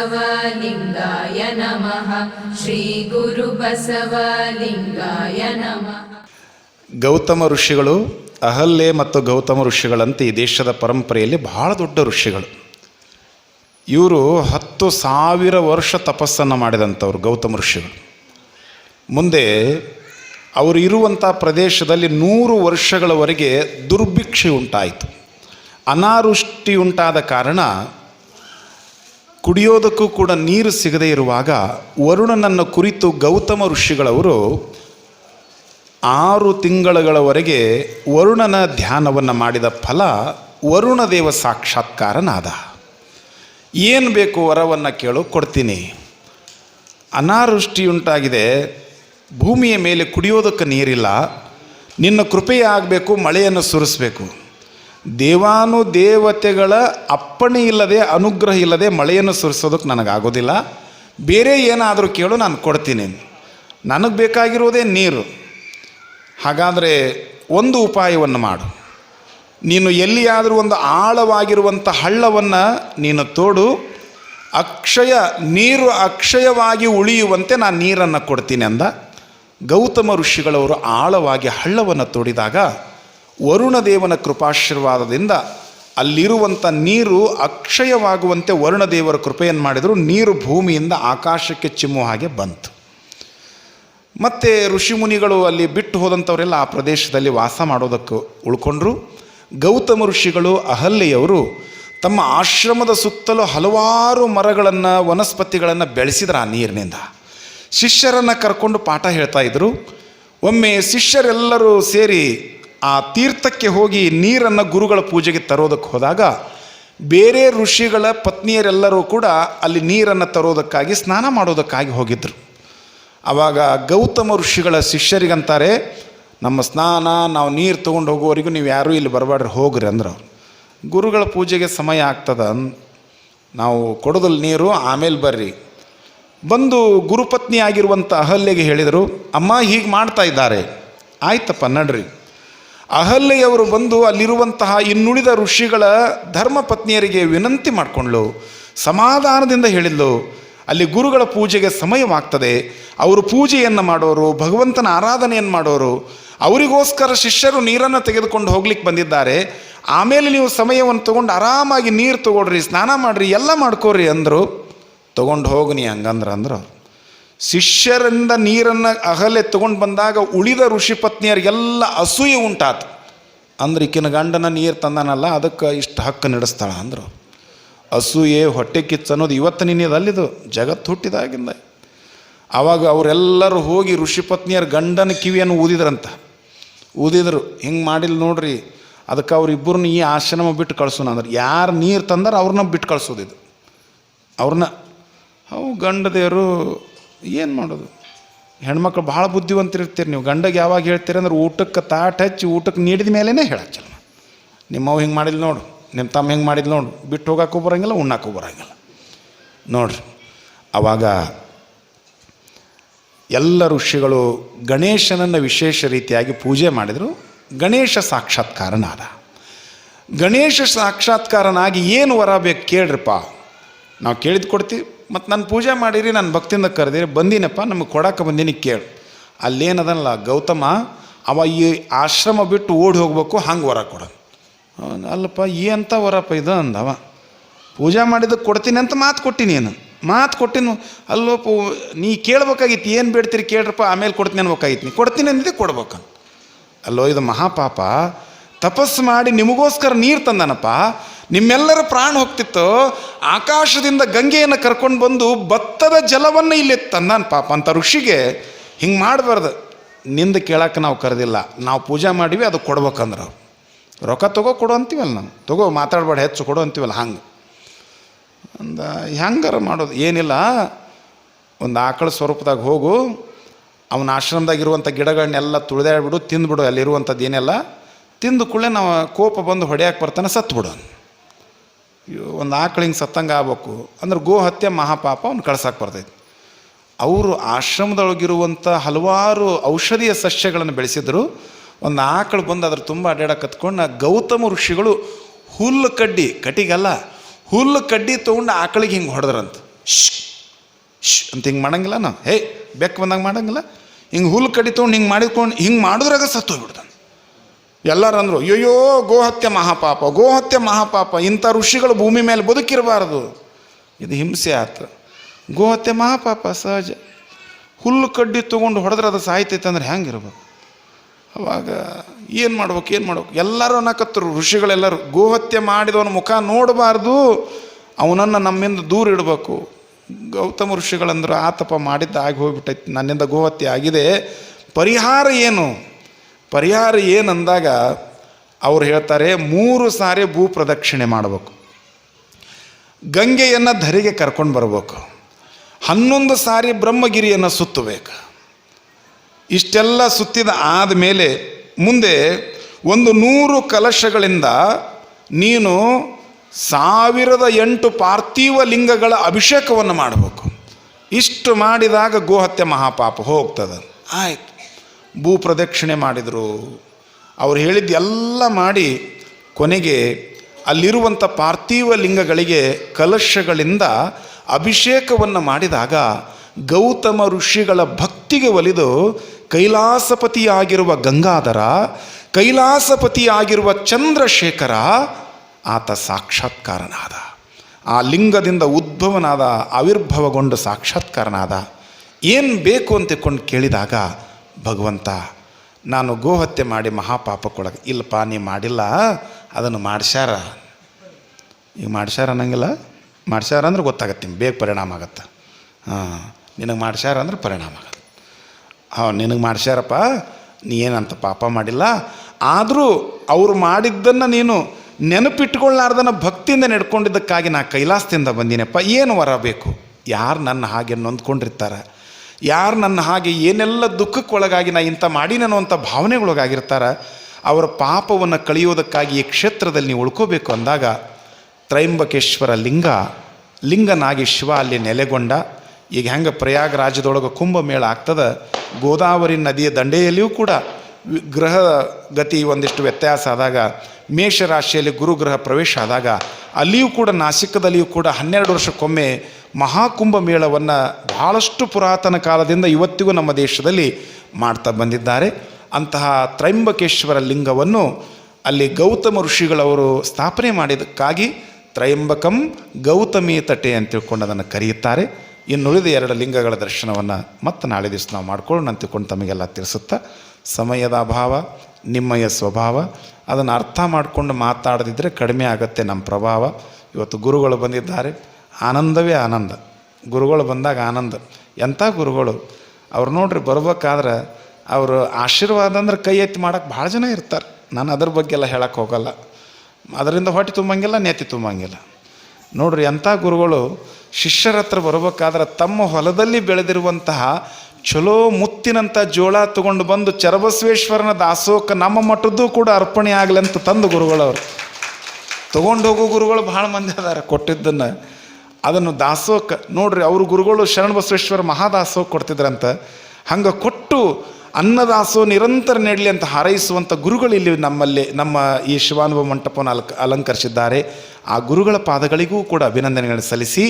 श्रीगुरुबसवलिङ्गाय नमः श्रीगुरुबसवलिङ्गाय नमः ಗೌತಮ ಋಷಿಗಳು ಅಹಲ್ಯೆ ಮತ್ತು ಗೌತಮ ಋಷಿಗಳಂತೆ ಈ ದೇಶದ ಪರಂಪರೆಯಲ್ಲಿ ಬಹಳ ದೊಡ್ಡ ಋಷಿಗಳು ಇವರು ಹತ್ತು ಸಾವಿರ ವರ್ಷ ತಪಸ್ಸನ್ನು ಮಾಡಿದಂಥವ್ರು ಗೌತಮ ಋಷಿಗಳು ಮುಂದೆ ಅವರು ಇರುವಂಥ ಪ್ರದೇಶದಲ್ಲಿ ನೂರು ವರ್ಷಗಳವರೆಗೆ ದುರ್ಭಿಕ್ಷೆ ಉಂಟಾಯಿತು ಅನಾವೃಷ್ಟಿ ಉಂಟಾದ ಕಾರಣ ಕುಡಿಯೋದಕ್ಕೂ ಕೂಡ ನೀರು ಸಿಗದೇ ಇರುವಾಗ ವರುಣನನ್ನು ಕುರಿತು ಗೌತಮ ಋಷಿಗಳವರು ಆರು ತಿಂಗಳುಗಳವರೆಗೆ ವರುಣನ ಧ್ಯಾನವನ್ನು ಮಾಡಿದ ಫಲ ವರುಣದೇವ ಸಾಕ್ಷಾತ್ಕಾರನಾದ. ಏನು ಬೇಕು ವರವನ್ನು ಕೇಳು, ಕೊಡ್ತೀನಿ. ಅನಾವೃಷ್ಟಿಯುಂಟಾಗಿದೆ. ಭೂಮಿಯ ಮೇಲೆ ಕುಡಿಯೋದಕ್ಕೆ ನೀರಿಲ್ಲ. ನಿನ್ನ ಕೃಪೆಯಾಗಬೇಕು, ಮಳೆಯನ್ನು ಸುರಿಸಬೇಕು. ದೇವಾನು ದೇವತೆಗಳ ಅಪ್ಪಣೆ ಇಲ್ಲದೆ, ಅನುಗ್ರಹ ಇಲ್ಲದೆ ಮಳೆಯನ್ನು ಸುರಿಸೋದಕ್ಕೆ ನನಗಾಗೋದಿಲ್ಲ. ಬೇರೆ ಏನಾದರೂ ಕೇಳು, ನಾನು ಕೊಡ್ತೀನಿ. ನನಗೆ ಬೇಕಾಗಿರೋದೇ ನೀರು. ಹಾಗಾದರೆ ಒಂದು ಉಪಾಯವನ್ನು ಮಾಡು. ನೀನು ಎಲ್ಲಿಯಾದರೂ ಒಂದು ಆಳವಾಗಿರುವಂಥ ಹಳ್ಳವನ್ನು ನೀನು ತೋಡು. ಅಕ್ಷಯ, ನೀರು ಅಕ್ಷಯವಾಗಿ ಉಳಿಯುವಂತೆ ನಾನು ನೀರನ್ನು ಕೊಡ್ತೀನಿ ಅಂದ. ಗೌತಮ ಋಷಿಗಳವರು ಆಳವಾಗಿ ಹಳ್ಳವನ್ನು ತೋಡಿದಾಗ ವರುಣದೇವನ ಕೃಪಾಶೀರ್ವಾದದಿಂದ ಅಲ್ಲಿರುವಂಥ ನೀರು ಅಕ್ಷಯವಾಗುವಂತೆ ವರುಣದೇವರ ಕೃಪೆಯನ್ನು ಮಾಡಿದರು? ನೀರು ಭೂಮಿಯಿಂದ ಆಕಾಶಕ್ಕೆ ಚಿಮ್ಮುವ ಹಾಗೆ ಬಂತು. ಮತ್ತು ಋಷಿಮುನಿಗಳು ಅಲ್ಲಿ ಬಿಟ್ಟು ಹೋದಂಥವರೆಲ್ಲ ಆ ಪ್ರದೇಶದಲ್ಲಿ ವಾಸ ಮಾಡೋದಕ್ಕೆ ಉಳ್ಕೊಂಡ್ರು. ಗೌತಮ ಋಷಿಗಳು ಅಹಲ್ಯೆಯವರು ತಮ್ಮ ಆಶ್ರಮದ ಸುತ್ತಲೂ ಹಲವಾರು ಮರಗಳನ್ನು, ವನಸ್ಪತಿಗಳನ್ನು ಬೆಳೆಸಿದ್ರು ಆ ನೀರಿನಿಂದ. ಶಿಷ್ಯರನ್ನು ಕರ್ಕೊಂಡು ಪಾಠ ಹೇಳ್ತಾ ಇದ್ರು. ಒಮ್ಮೆ ಶಿಷ್ಯರೆಲ್ಲರೂ ಸೇರಿ ಆ ತೀರ್ಥಕ್ಕೆ ಹೋಗಿ ನೀರನ್ನು ಗುರುಗಳ ಪೂಜೆಗೆ ತರೋದಕ್ಕೆ ಹೋದಾಗ ಬೇರೆ ಋಷಿಗಳ ಪತ್ನಿಯರೆಲ್ಲರೂ ಕೂಡ ಅಲ್ಲಿ ನೀರನ್ನು ತರೋದಕ್ಕಾಗಿ ಸ್ನಾನ ಮಾಡೋದಕ್ಕಾಗಿ ಹೋಗಿದ್ದರು ಆವಾಗ ಗೌತಮ ಋಷಿಗಳ ಶಿಷ್ಯರಿಗಂತಾರೆ, ನಮ್ಮ ಸ್ನಾನ, ನಾವು ನೀರು ತೊಗೊಂಡು ಹೋಗೋವರೆಗೂ ನೀವು ಯಾರೂ ಇಲ್ಲಿ ಬರಬೇಡ್ರಿ ಹೋಗ್ರಿ ಅಂದ್ರೆ ಗುರುಗಳ ಪೂಜೆಗೆ ಸಮಯ ಆಗ್ತದ, ನಾವು ಕೊಡೋದಲ್ಲಿ ನೀರು, ಆಮೇಲೆ ಬರ್ರಿ. ಬಂದು ಗುರುಪತ್ನಿ ಆಗಿರುವಂಥ ಅಹಲ್ಯೆಗೆ ಹೇಳಿದರು, ಅಮ್ಮ ಹೀಗೆ ಮಾಡ್ತಾ ಇದ್ದಾರೆ, ಆಯ್ತಪ್ಪ ನಡ್ರಿ. ಅಹಲ್ಯೆಯವರು ಬಂದು ಅಲ್ಲಿರುವಂತಹ ಇನ್ನುಳಿದ ಋಷಿಗಳ ಧರ್ಮಪತ್ನಿಯರಿಗೆ ವಿನಂತಿ ಮಾಡಿಕೊಂಡ್ಳು ಸಮಾಧಾನದಿಂದ ಹೇಳಿದ್ಲು, ಅಲ್ಲಿ ಗುರುಗಳ ಪೂಜೆಗೆ ಸಮಯವಾಗ್ತದೆ. ಅವರು ಪೂಜೆಯನ್ನು ಮಾಡೋರು, ಭಗವಂತನ ಆರಾಧನೆಯನ್ನು ಮಾಡೋರು. ಅವರಿಗೋಸ್ಕರ ಶಿಷ್ಯರು ನೀರನ್ನು ತೆಗೆದುಕೊಂಡು ಹೋಗ್ಲಿಕ್ಕೆ ಬಂದಿದ್ದಾರೆ. ಆಮೇಲೆ ನೀವು ಸಮಯವನ್ನು ತೊಗೊಂಡು ಆರಾಮಾಗಿ ನೀರು ತೊಗೊಳ್ರಿ, ಸ್ನಾನ ಮಾಡಿರಿ, ಎಲ್ಲ ಮಾಡ್ಕೋರಿ ಅಂದರು. ತೊಗೊಂಡು ಹೋಗಿ ನೀ ಹಂಗಂದ್ರೆ ಅಂದರು ಶಿಷ್ಯರಿಂದ ನೀರನ್ನು ಅಹಲೆ ತಗೊಂಡು ಬಂದಾಗ ಉಳಿದ ಋಷಿ ಪತ್ನಿಯರಿಗೆಲ್ಲ ಅಸೂಯೆ ಉಂಟಾತು. ಅಂದ್ರೆ ಈಕಿನ ಗಂಡನ ನೀರು ತಂದಾನಲ್ಲ, ಅದಕ್ಕೆ ಇಷ್ಟು ಹಕ್ಕು ನಡೆಸ್ತಾಳ ಅಂದರು. ಅಸೂಯೆ, ಹೊಟ್ಟೆ ಕಿಚ್ಚು ಅನ್ನೋದು ಇವತ್ತು ನಿನ್ನೆದು ಅಲ್ಲಿದು ಜಗತ್ತು ಹುಟ್ಟಿದಾಗಿಂದ. ಆವಾಗ ಅವರೆಲ್ಲರೂ ಹೋಗಿ ಋಷಿ ಪತ್ನಿಯರ ಗಂಡನ ಕಿವಿಯನ್ನು ಊದಿದ್ರಂತ. ಊದಿದ್ರು, ಹಿಂಗೆ ಮಾಡಿಲ್ಲ ನೋಡ್ರಿ, ಅದಕ್ಕೆ ಅವರಿಬ್ಬರನ್ನ ಈ ಆಶ್ರಮ ಬಿಟ್ಟು ಕಳ್ಸೋಣ ಅಂದ್ರೆ. ಯಾರು ನೀರು ತಂದಾರ ಅವ್ರನ್ನ ಬಿಟ್ಟು ಕಳ್ಸೋದಿದು ಅವ್ರನ್ನ ಅವು ಗಂಡದೇವರು ಏನು ಮಾಡೋದು? ಹೆಣ್ಮಕ್ಳು ಭಾಳ ಬುದ್ಧಿವಂತರಿರ್ತೀರಿ ನೀವು. ಗಂಡಗೆ ಯಾವಾಗ ಹೇಳ್ತೀರಿ ಅಂದ್ರೆ ಊಟಕ್ಕೆ ತಾಟ್ ಹಚ್ಚಿ ಊಟಕ್ಕೆ ನೀಡಿದ ಮೇಲೇ ಹೇಳಚ್ಚಲ್ಲ ನಿಮ್ಮವ್ ಹಿಂಗೆ ಮಾಡಿಲ್ಲ ನೋಡು, ನಿಮ್ಮ ತಮ್ಮ ಹೆಂಗೆ ಮಾಡಿಲ್ಲ ನೋಡು. ಬಿಟ್ಟು ಹೋಗೋಕ್ಕೂ ಬರೋಂಗಿಲ್ಲ, ಉಣ್ಣಕ್ಕೂ ಬರೋಂಗಿಲ್ಲ. ನೋಡ್ರಿ ಆವಾಗ ಎಲ್ಲ ಋಷಿಗಳು ಗಣೇಶನನ್ನು ವಿಶೇಷ ರೀತಿಯಾಗಿ ಪೂಜೆ ಮಾಡಿದರು. ಗಣೇಶ ಸಾಕ್ಷಾತ್ಕಾರನಾದ. ಗಣೇಶ ಸಾಕ್ಷಾತ್ಕಾರನಾಗಿ ಏನು ವರ ಬೇಕು ಕೇಳ್ರಿಪ್ಪ. ನಾವು ಕೇಳಿದ್ ಕೊಡ್ತೀವಿ ಮತ್ತು ನಾನು ಪೂಜೆ ಮಾಡಿರಿ, ನಾನು ಭಕ್ತಿಯಿಂದ ಕರೆದಿರಿ, ಬಂದಿನಪ್ಪ, ನಮಗೆ ಕೊಡಕ್ಕೆ ಬಂದೀನಿ ಕೇಳು. ಅಲ್ಲೇನದಲ್ಲ ಗೌತಮ, ಅವ ಈ ಆಶ್ರಮ ಬಿಟ್ಟು ಓಡಿ ಹೋಗ್ಬೇಕು, ಹಂಗೆ ವರ ಕೊಡ ಅಲ್ಲಪ್ಪ ಅಂತ ವರಪ್ಪ ಇದು ಅಂದವ. ಪೂಜೆ ಮಾಡಿದ್ದಕ್ಕೆ ಕೊಡ್ತೀನಿ ಅಂತ ಮಾತು ಕೊಟ್ಟಿನಿ ಏನು ಮಾತು ಕೊಟ್ಟಿನ, ಅಲ್ಲೋಪ, ನೀ ಕೇಳ್ಬೇಕಾಗಿತ್ತು, ಏನು ಬಿಡ್ತೀರಿ ಕೇಳ್ರಪ್ಪ, ಆಮೇಲೆ ಕೊಡ್ತೀನಿ ಅನ್ಬೇಕಾಗಿತ್ತು. ನೀ ಕೊಡ್ತೀನಿ ಅಂದಿದ್ದೆ, ಕೊಡ್ಬೇಕು. ಅಲ್ಲೋ, ಇದು ಮಹಾಪಾಪ, ತಪಸ್ಸು ಮಾಡಿ ನಿಮಗೋಸ್ಕರ ನೀರು ತಂದನಪ್ಪ ನಿಮ್ಮೆಲ್ಲರ ಪ್ರಾಣ ಹೋಗ್ತಿತ್ತು, ಆಕಾಶದಿಂದ ಗಂಗೆಯನ್ನು ಕರ್ಕೊಂಡು ಬಂದು ಭತ್ತದ ಜಲವನ್ನು ಇಲ್ಲಿ ತಂದಾನ ಪಾಪ. ಅಂತ ಋಷಿಗೆ ಹಿಂಗೆ ಮಾಡಬಾರ್ದು. ನಿಂದ ಕೇಳಕ್ಕೆ ನಾವು ಕರೆದಿಲ್ಲ. ನಾವು ಪೂಜೆ ಮಾಡಿವಿ, ಅದು ಕೊಡ್ಬೇಕಂದ್ರೆ ಅವ್ರು. ರೊಕ್ಕ ತಗೋ, ಕೊಡು ಅಂತೀವಲ್ಲ ನಾನು ತಗೋ, ಮಾತಾಡಬೇಡ, ಹೆಚ್ಚು ಕೊಡು ಅಂತೀವಲ್ಲ, ಹಂಗೆ. ಅಂದ, ಹೆಂಗಾರ ಮಾಡೋದು? ಏನಿಲ್ಲ. ಒಂದು ಆಕಳ ಸ್ವರೂಪದಾಗ ಹೋಗು. ಅವನ ಆಶ್ರಮದಾಗಿರುವಂಥ ಗಿಡಗಳನ್ನೆಲ್ಲ ತುಳಿದಾಡ್ಬಿಡು, ತಿಂದ್ಬಿಡು. ಅಲ್ಲಿರುವಂಥದ್ದು ಏನೆಲ್ಲ? ತಿಂದು ಕೂಡಲೇ ನಾವು ಕೋಪ ಬಂದು ಹೊಡೆಯಕ್ಕೆ ಬರ್ತಾನೆ ಸತ್ಬಿಡು ಒಂದು ಆಕಳು ಹಿಂಗೆ ಸತ್ತಂಗೆ ಆಗ್ಬೇಕು. ಅಂದ್ರೆ ಗೋ ಹತ್ಯೆ ಮಹಾಪಾಪ ಅವ್ನು ಕಳ್ಸಕ್ಕೆ ಬರ್ತೈತಿ. ಅವರು ಆಶ್ರಮದೊಳಗಿರುವಂಥ ಹಲವಾರು ಔಷಧೀಯ ಸಸ್ಯಗಳನ್ನು ಬೆಳೆಸಿದ್ರು. ಒಂದು ಆಕಳು ಬಂದು ಅದ್ರ ತುಂಬ ಅಡ್ಡಾಡಕ್ಕೆ ಕತ್ಕೊಂಡು ಗೌತಮ ಋಷಿಗಳು ಹುಲ್ಲು ಕಡ್ಡಿ, ಕಟಿಗಲ್ಲ, ಹುಲ್ಲು ಕಡ್ಡಿ ತೊಗೊಂಡು ಆಕಳಿಗೆ ಹಿಂಗೆ ಹೊಡೆದ್ರಂತ. ಶ್ ಅಂತ ಹಿಂಗೆ ಮಾಡಂಗಿಲ್ಲ ನಾವು. ಹೇ ಬೆಕ್ಕ ಬಂದಾಗ ಮಾಡಂಗಿಲ್ಲ. ಹಿಂಗೆ ಹುಲ್ಲು ಕಡ್ಡಿ ತೊಗೊಂಡು ಹಿಂಗೆ ಮಾಡಿಕೊಂಡು ಹಿಂಗೆ ಮಾಡಿದ್ರಾಗ ಸತ್ತು ಎಲ್ಲರೂ ಅಂದರು ಅಯ್ಯೋ ಗೋಹತ್ಯೆ ಮಹಾಪಾಪ ಗೋಹತ್ಯೆ ಮಹಾಪಾಪ, ಇಂಥ ಋಷಿಗಳು ಭೂಮಿ ಮೇಲೆ ಬದುಕಿರಬಾರ್ದು. ಇದು ಹಿಂಸೆ ಆತು. ಗೋಹತ್ಯೆ ಮಹಾಪಾಪ, ಸಹಜ. ಹುಲ್ಲು ಕಡ್ಡಿ ತೊಗೊಂಡು ಹೊಡೆದ್ರೆ ಅದು ಸಾಯ್ತೈತೆ ಅಂದ್ರೆ ಹೆಂಗಿರ್ಬೇಕು ಅವಾಗ ಏನು ಮಾಡ್ಬೇಕು ಏನು ಮಾಡ್ಬೇಕು? ಎಲ್ಲರೂ ಅನ್ನಕತ್ತರು ಋಷಿಗಳೆಲ್ಲರೂ, ಗೋಹತ್ಯೆ ಮಾಡಿದವನ ಮುಖ ನೋಡಬಾರ್ದು. ಅವನನ್ನು ನಮ್ಮಿಂದ ದೂರ ಇಡಬೇಕು. ಗೌತಮ ಋಷಿಗಳಂದ್ರೆ, ಆತಪ ಮಾಡಿದ್ದ ಆಗಿ ಹೋಗಿಬಿಟ್ಟೈತಿ, ನನ್ನಿಂದ ಗೋಹತ್ಯೆ ಆಗಿದೆ. ಪರಿಹಾರ ಏನು? ಪರಿಹಾರ ಏನಂದಾಗ ಅವ್ರು ಹೇಳ್ತಾರೆ, ಮೂರು ಸಾರಿ ಭೂ ಪ್ರದಕ್ಷಿಣೆ ಮಾಡಬೇಕು. ಗಂಗೆಯನ್ನು ಧರಿಗೆ ಕರ್ಕೊಂಡು ಬರಬೇಕು. ಹನ್ನೊಂದು ಸಾರಿ ಬ್ರಹ್ಮಗಿರಿಯನ್ನು ಸುತ್ತಬೇಕು. ಇಷ್ಟೆಲ್ಲ ಸುತ್ತಿದ ಆದಮೇಲೆ ಮುಂದೆ ಒಂದು ನೂರು ಕಲಶಗಳಿಂದ ನೀನು ಸಾವಿರದ ಎಂಟು ಪಾರ್ಥಿವ ಲಿಂಗಗಳ ಅಭಿಷೇಕವನ್ನು ಮಾಡಬೇಕು. ಇಷ್ಟು ಮಾಡಿದಾಗ ಗೋಹತ್ಯೆ ಮಹಾಪಾಪ ಹೋಗ್ತದೆ. ಆಯ್ತು. ಭೂ ಪ್ರದಕ್ಷಿಣೆ ಮಾಡಿದರು. ಅವ್ರು ಹೇಳಿದ್ದು ಎಲ್ಲ ಮಾಡಿ ಕೊನೆಗೆ ಅಲ್ಲಿರುವಂಥ ಪಾರ್ಥಿವ ಲಿಂಗಗಳಿಗೆ ಕಲಶಗಳಿಂದ ಅಭಿಷೇಕವನ್ನು ಮಾಡಿದಾಗ ಗೌತಮ ಋಷಿಗಳ ಭಕ್ತಿಗೆ ಒಲಿದು ಕೈಲಾಸಪತಿಯಾಗಿರುವ ಗಂಗಾಧರ, ಕೈಲಾಸಪತಿಯಾಗಿರುವ ಚಂದ್ರಶೇಖರ ಆತ ಸಾಕ್ಷಾತ್ಕಾರನಾದ. ಆ ಲಿಂಗದಿಂದ ಉದ್ಭವನಾದ, ಆವಿರ್ಭವಗೊಂಡು ಸಾಕ್ಷಾತ್ಕಾರನಾದ. ಏನು ಬೇಕು ಅಂತಕೊಂಡು ಕೇಳಿದಾಗ ಭಗವಂತ, ನಾನು ಗೋಹತ್ಯೆ ಮಾಡಿ ಮಹಾಪಾಪಕ್ಕೊಳಗೆ ಇಲ್ಲಪ್ಪ, ನೀ ಮಾಡಿಲ್ಲ, ಅದನ್ನು ಮಾಡ್ಸ್ಯಾರ. ಈಗ ಮಾಡ್ಸ್ಯಾರ ಅನ್ನಂಗಿಲ್ಲ. ಮಾಡ್ಸ್ಯಾರ ಅಂದ್ರೆ ಗೊತ್ತಾಗತ್ತೆ, ನಿಮ್ಗೆ ಬೇಗ ಪರಿಣಾಮ ಆಗತ್ತೆ. ಹಾಂ, ನಿನಗೆ ಮಾಡ್ಸ್ಯಾರ ಅಂದ್ರೆ ಪರಿಣಾಮ ಆಗತ್ತೆ. ಹಾಂ, ನಿನಗೆ ಮಾಡ್ಸ್ಯಾರಪ್ಪ, ನೀ ಏನಂತ ಪಾಪ ಮಾಡಿಲ್ಲ. ಆದರೂ ಅವ್ರು ಮಾಡಿದ್ದನ್ನು ನೀನು ನೆನಪಿಟ್ಕೊಳ್ಳಾರ್ದನ್ನ ಭಕ್ತಿಯಿಂದ ನೆಡ್ಕೊಂಡಿದ್ದಕ್ಕಾಗಿ ನಾ ಕೈಲಾಸದಿಂದ ಬಂದೀನಪ್ಪ. ಏನು ವರ ಬೇಕು? ಯಾರು ನನ್ನ ಹಾಗೆ ನೊಂದ್ಕೊಂಡಿರ್ತಾರೆ? ಯಾರು ನನ್ನ ಹಾಗೆ ಏನೆಲ್ಲ ದುಃಖಕ್ಕೊಳಗಾಗಿ ನಾ ಇಂಥ ಮಾಡಿನೋ ಅಂತ ಭಾವನೆಗಳೊಳಗಾಗಿರ್ತಾರೆ ಅವರ ಪಾಪವನ್ನು ಕಳೆಯೋದಕ್ಕಾಗಿ ಈ ಕ್ಷೇತ್ರದಲ್ಲಿ ನೀವು ಉಳ್ಕೋಬೇಕು ಅಂದಾಗ, ತ್ರೈಂಬಕೇಶ್ವರ ಲಿಂಗ, ಲಿಂಗನಾಗಿ ಶಿವ ಅಲ್ಲಿ ನೆಲೆಗೊಂಡ, ಈಗ ಹೆಂಗೆ ಪ್ರಯಾಗರಾಜದೊಳಗೆ ಕುಂಭಮೇಳ ಆಗ್ತದ, ಗೋದಾವರಿ ನದಿಯ ದಂಡೆಯಲ್ಲಿಯೂ ಕೂಡ ಗ್ರಹ ಗತಿ ಒಂದಿಷ್ಟು ವ್ಯತ್ಯಾಸ ಆದಾಗ ಮೇಷರಾಶಿಯಲ್ಲಿ ಗುರುಗ್ರಹ ಪ್ರವೇಶ ಆದಾಗ ಅಲ್ಲಿಯೂ ಕೂಡ ನಾಸಿಕದಲ್ಲಿಯೂ ಕೂಡ ಹನ್ನೆರಡು ವರ್ಷಕ್ಕೊಮ್ಮೆ ಮಹಾಕುಂಭ ಮೇಳವನ್ನು ಬಹಳಷ್ಟು ಪುರಾತನ ಕಾಲದಿಂದ ಇವತ್ತಿಗೂ ನಮ್ಮ ದೇಶದಲ್ಲಿ ಮಾಡ್ತಾ ಬಂದಿದ್ದಾರೆ. ಅಂತಹ ತ್ರೈಂಬಕೇಶ್ವರ ಲಿಂಗವನ್ನು ಅಲ್ಲಿ ಗೌತಮ ಋಷಿಗಳವರು ಸ್ಥಾಪನೆ ಮಾಡಿದ್ದಕ್ಕಾಗಿ ತ್ರಯಂಬಕಂ ಗೌತಮಿ ತಟೆ ಅಂತ ತಿಳ್ಕೊಂಡು ಅದನ್ನು ಕರೆಯುತ್ತಾರೆ ಇನ್ನುಳಿದ ಎರಡು ಲಿಂಗಗಳ ದರ್ಶನವನ್ನು ಮತ್ತೆ ನಾಳೆ ದಿವಸ ನಾವು ಮಾಡ್ಕೊಳ್ಳೋಣ ಅಂತ ತಿಳ್ಕೊಂಡು ತಮಗೆಲ್ಲ ತಿಳಿಸುತ್ತಾ ಸಮಯದ ಅಭಾವ. ನಿಮ್ಮಯ ಸ್ವಭಾವ. ಅದನ್ನು ಅರ್ಥ ಮಾಡಿಕೊಂಡು ಮಾತಾಡದಿದ್ದರೆ ಕಡಿಮೆ ಆಗುತ್ತೆ ನಮ್ಮ ಪ್ರಭಾವ. ಇವತ್ತು ಗುರುಗಳು ಬಂದಿದ್ದಾರೆ. ಆನಂದವೇ ಆನಂದ. ಗುರುಗಳು ಬಂದಾಗ ಆನಂದ. ಎಂಥ ಗುರುಗಳು? ಅವ್ರು ನೋಡ್ರಿ ಬರ್ಬೇಕಾದ್ರೆ ಅವರು ಆಶೀರ್ವಾದ ಅಂದ್ರೆ ಕೈ ಎತ್ತಿ ಮಾಡೋಕ್ಕೆ ಭಾಳ ಜನ ಇರ್ತಾರೆ. ನಾನು ಅದ್ರ ಬಗ್ಗೆ ಎಲ್ಲ ಹೇಳಕ್ಕೆ ಹೋಗಲ್ಲ. ಅದರಿಂದ ಹೊಟ್ಟೆ ತುಂಬಂಗಿಲ್ಲ ನೆತ್ತಿ ತುಂಬಂಗಿಲ್ಲ. ನೋಡ್ರಿ ಎಂಥ ಗುರುಗಳು? ಶಿಷ್ಯರ ಹತ್ರ ಬರ್ಬೇಕಾದ್ರೆ ತಮ್ಮ ಹೊಲದಲ್ಲಿ ಬೆಳೆದಿರುವಂತಹ ಚಲೋ ಮುತ್ತಿನಂಥ ಜೋಳ ತಗೊಂಡು ಬಂದು ಚರಬಸವೇಶ್ವರನ ದಾಸೋಕ ನಮ್ಮ ಮಠದ್ದು ಕೂಡ ಅರ್ಪಣೆ ಆಗಲಿ ಅಂತ ತಂದು ಗುರುಗಳವರು. ತೊಗೊಂಡು ಹೋಗೋ ಗುರುಗಳು ಭಾಳ ಮಂದಿ ಅದಾರ ಕೊಟ್ಟಿದ್ದನ್ನು. ಅದನ್ನು ದಾಸೋಕ, ನೋಡ್ರಿ ಅವ್ರ ಗುರುಗಳು ಶರಣ ಬಸವೇಶ್ವರ ಮಹಾದಾಸೋಕ್ ಕೊಡ್ತಿದ್ರಂತ. ಹಂಗೆ ಕೊಟ್ಟು ಅನ್ನದಾಸೋ ನಿರಂತರ ನೆಡಲಿ ಅಂತ ಹಾರೈಸುವಂಥ ಗುರುಗಳು ಇಲ್ಲಿ ನಮ್ಮಲ್ಲಿ, ನಮ್ಮ ಈ ಶಿವಾನುಭವ ಮಂಟಪವನ್ನು ಅಲಕ್, ಅಲಂಕರಿಸಿದ್ದಾರೆ. ಆ ಗುರುಗಳ ಪಾದಗಳಿಗೂ ಕೂಡ ಅಭಿನಂದನೆಗಳನ್ನು ಸಲ್ಲಿಸಿ